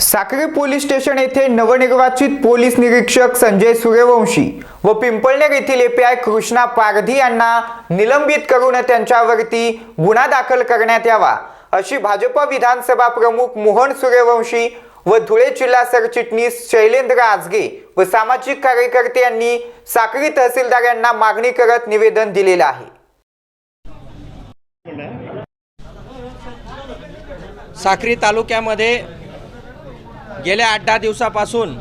Sakri police station येथे नवनिर्वाचित police निरीक्षक संजय सूर्यवंशी व पिंपळनेर येथील एपीआय कृष्णा पारधी यांना निलंबित करून त्यांच्यावरती गुन्हा दाखल करण्यात यावा अशी भाजप विधानसभा प्रमुख मोहन सूर्यवंशी व धुळे जिल्हा सरचिटणीस शैलेंद्र आजगे व सामाजिक कार्यकर्ते यांनी साक्री तहसीलदार यांना मागणी करत निवेदन दिलेलं आहे. साक्री तालुक्यामध्ये गेल्या आठ दहा दिवसापासून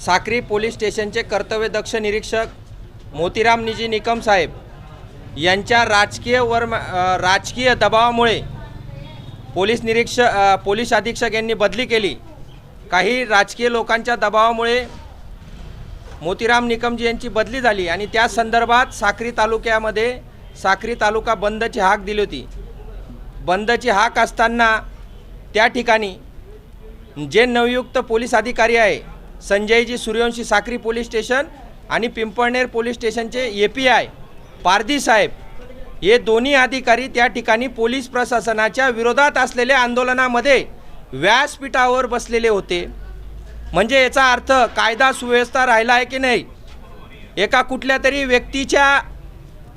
साक्री पोलीस स्टेशनचे कर्तव्यदक्ष निरीक्षक मोतीराम निजी निकम साहेब यांच्या राजकीय वर्म राजकीय दबावामुळे पोलीस निरीक्षक पोलीस अधीक्षक यांनी बदली केली. काही राजकीय लोकांच्या दबावामुळे मोतीराम निकमजी यांची बदली झाली आणि त्या संदर्भात साक्री तालुक्यामध्ये साक्री तालुका बंदची हाक दिली होती. बंदची हाक असताना त्या ठिकाणी जे नवयुक्त पोलीस अधिकारी आहे संजयजी सूर्यवंशी साक्री पोलीस स्टेशन आणि पिंपळनेर पोलीस स्टेशनचे ए पी आय पारधी साहेब हे दोन्ही अधिकारी त्या ठिकाणी पोलीस प्रशासनाच्या विरोधात असलेल्या आंदोलनामध्ये व्यासपीठावर बसलेले होते. म्हणजे याचा अर्थ कायदा सुव्यवस्था राहिला आहे की नाही? एका कुठल्या तरी व्यक्तीच्या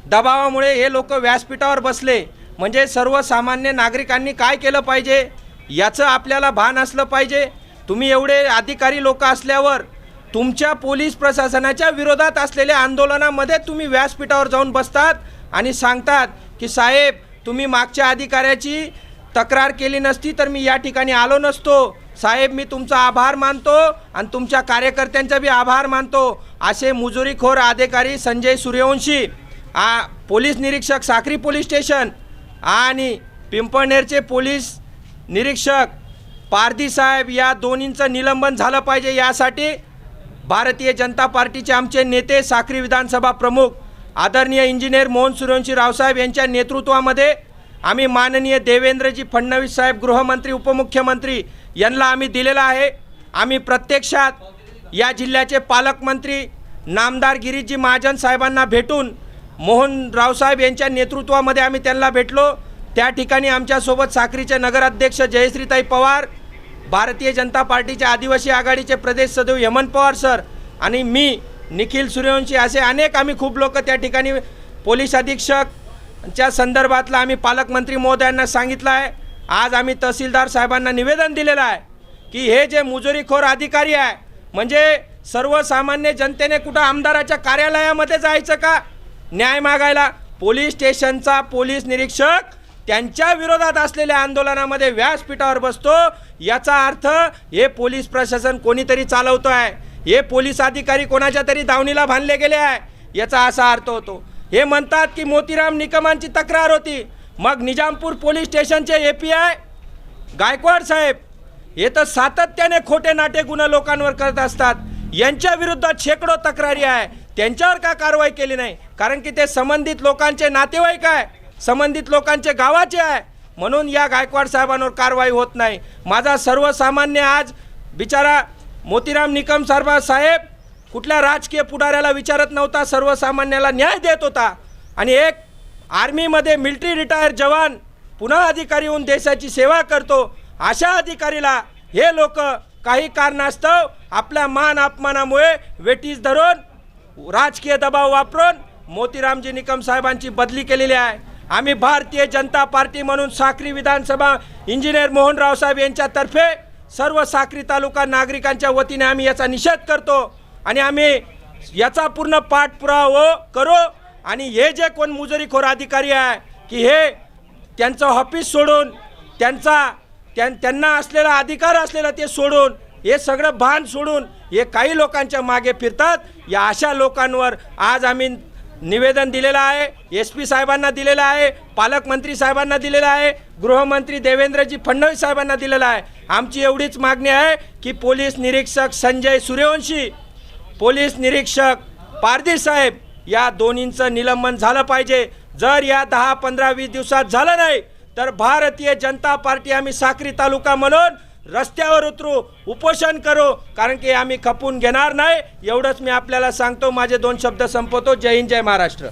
दबावामुळे हे लोक व्यासपीठावर बसले. म्हणजे सर्वसामान्य नागरिकांनी काय केलं पाहिजे? याचं आपल्याला भान असलं पाहिजे. तुम्ही एवढे अधिकारी लोक असल्यावर तुमच्या पोलीस प्रशासनाच्या विरोधात असलेल्या आंदोलनामध्ये तुम्ही व्यासपीठावर जाऊन बसतात आणि सांगतात की साहेब तुम्ही मागच्या अधिकाऱ्याची तक्रार केली नसती तर मी या ठिकाणी आलो नसतो. साहेब मी तुमचा आभार मानतो आणि तुमच्या कार्यकर्त्यांचा बी आभार मानतो. असे मुजुरीखोर अधिकारी संजय सूर्यवंशी आ पोलीस निरीक्षक साक्री पोलीस स्टेशन आणि पिंपळनेरचे पोलीस निरीक्षक पारधी साहेब या दोन्हींचं निलंबन झालं पाहिजे यासाठी भारतीय जनता पार्टीचे आमचे नेते साक्री विधानसभा प्रमुख आदरणीय इंजिनियर मोहन सूर्यवंशी रावसाहेब यांच्या नेतृत्वामध्ये आम्ही माननीय देवेंद्रजी फडणवीस साहेब गृहमंत्री उपमुख्यमंत्री यांना आम्ही दिलेला आहे. आम्ही प्रत्यक्षात या जिल्ह्याचे पालकमंत्री नामदार गिरीजी महाजन साहेबांना भेटून मोहन रावसाहेब यांच्या नेतृत्वामध्ये आम्ही त्यांना भेटलो. त्या ठिकाणी आमच्यासोबत साक्रीचे नगराध्यक्ष जयश्रीताई पवार भारतीय जनता पार्टीचे आदिवासी आघाडीचे प्रदेश सदैव हेमंत पवार सर आणि मी निखिल सूर्यवंशी असे अनेक आम्ही खूप लोक त्या ठिकाणी पोलीस अधीक्षकच्या संदर्भातला आम्ही पालकमंत्री महोदयांना सांगितलं आहे. आज आम्ही तहसीलदार साहेबांना निवेदन दिलेलं आहे की हे जे मुजोरीखोर अधिकारी आहे म्हणजे सर्वसामान्य जनतेने कुठं आमदाराच्या कार्यालयामध्ये जायचं का? न्याय मागायला पोलीस स्टेशनचा पोलीस निरीक्षक त्यांच्या विरोधात असलेल्या आंदोलनामध्ये व्यासपीठावर बसतो. याचा अर्थ हे पोलीस प्रशासन कोणीतरी चालवतो आहे हे पोलीस अधिकारी कोणाच्या तरी दावणीला बांधले गेले आहे. याचा असा अर्थ होतो. हे म्हणतात की मोतीराम निकमांची तक्रार होती. मग निजामपूर पोलीस स्टेशनचे ए पी आय गायकवाड साहेब हे तर सातत्याने खोटे नाटे गुन्हे लोकांवर करत असतात. यांच्या विरुद्धात शेकडो तक्रारी आहे. त्यांच्यावर का कारवाई केली नाही? कारण की ते संबंधित लोकांचे नातेवाईक आहे. संबंधित लोकांचे गावाचे आहे. म्हणून या गायकवाड साहेबांवर कारवाई होत नाही. माझा सर्वसामान्य आज बिचारा मोतीराम निकम साहेब साहेब कुठल्या राजकीय पुढाऱ्याला विचारत नव्हता सर्वसामान्याला न्याय देत होता. आणि एक आर्मीमध्ये मिलिटरी रिटायर जवान पुन्हा अधिकारी होऊन देशाची सेवा करतो. अशा अधिकारीला हे लोक काही कारणास्तव आपल्या मान अपमानामुळे वेटीस धरून राजकीय दबाव वापरून मोतीरामजी निकम साहेबांची बदली केलेली आहे. आम्ही भारतीय जनता पार्टी म्हणून साक्री विधानसभा इंजिनियर मोहनराव साहेब यांच्यातर्फे सर्व साक्री तालुका नागरिकांच्या वतीने आम्ही याचा निषेध करतो आणि आम्ही याचा पूर्ण पाठपुरावा करू आणि हे जे कोण मुजरीखोर अधिकारी आहे की हे त्यांचं ऑफिस सोडून त्यांचा त्यां त्यांना असलेला अधिकार असलेला ते सोडून हे सगळं भान सोडून हे काही लोकांच्या मागे फिरतात. या अशा लोकांवर आज आम्ही निवेदन दिलेलं आहे एस पी साहेबांना दिलेलं आहे पालकमंत्री साहेबांना दिलेलं आहे गृहमंत्री देवेंद्रजी फडणवीस साहेबांना दिलेलं आहे. आमची एवढीच मागणी आहे की पोलीस निरीक्षक संजय सूर्यवंशी पोलीस निरीक्षक पारधी साहेब या दोन्हींचं निलंबन झालं पाहिजे. जर या दहा पंधरा वीस दिवसात झालं नाही तर भारतीय जनता पार्टी आम्ही साक्री तालुका म्हणून रस्त्यावर उतरू उपोषण करू कारण की आम्ही खपून घेणार नाही. एवढंच मी आपल्याला सांगतो. माझे दोन शब्द संपवतो. जय हिंद जय महाराष्ट्र.